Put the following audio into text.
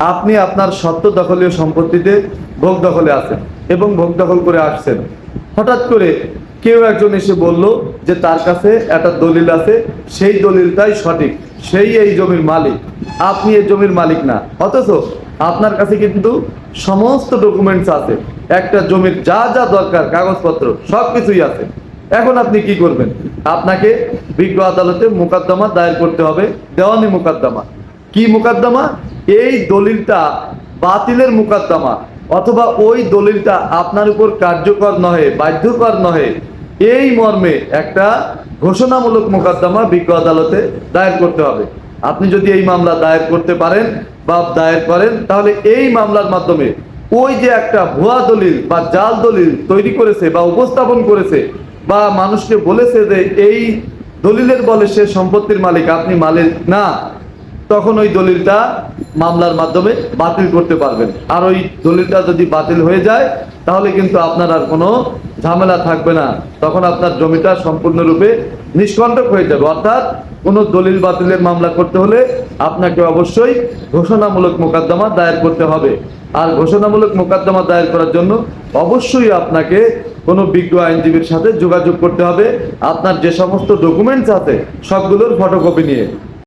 আপনি আপনার সত্য দখলীয় সম্পত্তিতে ভোগ দখলে আছেন এবং ভোগ দখল করে আসছেন। হঠাৎ করে কেউ একজন এসে বলল যে তার কাছে একটা দলিল আছে, সেই দলিলটাই সঠিক, সেই এই জমির মালিক। আপনি এই জমির মালিক না। অথচ আপনার কাছে কিন্তু সমস্ত ডকুমেন্টস আছে। একটা জমির যা যা দরকার, কাগজপত্র সব কিছুই আছে। এখন আপনি কি করবেন? আপনাকে বিজ্ঞ আদালতে মোকদ্দমা দায়ের করতে হবে, দেওয়ানি মোকদ্দমা। কি মোকদ্দমা? এই দলিলটা বাতিলের মোকদ্দমা, অথবা ওই দলিলটা আপনার উপর কার্যকর নহে, বাধ্যকর নহে, এই মর্মে একটা ঘোষণামূলক মোকদ্দমা বিজ্ঞ আদালতে দায়ের করতে হবে। আপনি যদি এই মামলা দায়ের করতে পারেন বা দায়ের করেন, তাহলে এই মামলার মাধ্যমে ওই যে একটা ভুয়া দলিল বা জাল দলিল তৈরি করেছে বা উপস্থাপন করেছে বা মানুষকে বলেছে যে এই দলিলের বলে সে সম্পত্তির মালিক, আপনি মালিক না, তখন ওই দলিলটা মামলার মাধ্যমে বাতিল করতে পারবেন। আর ওই দলিলটা যদি বাতিল হয়ে যায়, তাহলে কিন্তু আপনার আর কোনো ঝামেলা থাকবে না। তখন আপনার জমিটা সম্পূর্ণরূপে নিষ্কণ্টক হয়ে যাবে। অর্থাৎ কোনো দলিল বাতিলের মামলা করতে হলে আপনাকে অবশ্যই ঘোষণামূলক মোকদ্দমা দায়ের করতে হবে। আর ঘোষণামূলক মোকদ্দমা দায়ের করার জন্য অবশ্যই আপনাকে কোনো বিজ্ঞ আইনজীবীর সাথে যোগাযোগ করতে হবে। আপনার যে সমস্ত ডকুমেন্টস আছে, সবগুলোর ফটোকপি নিয়ে।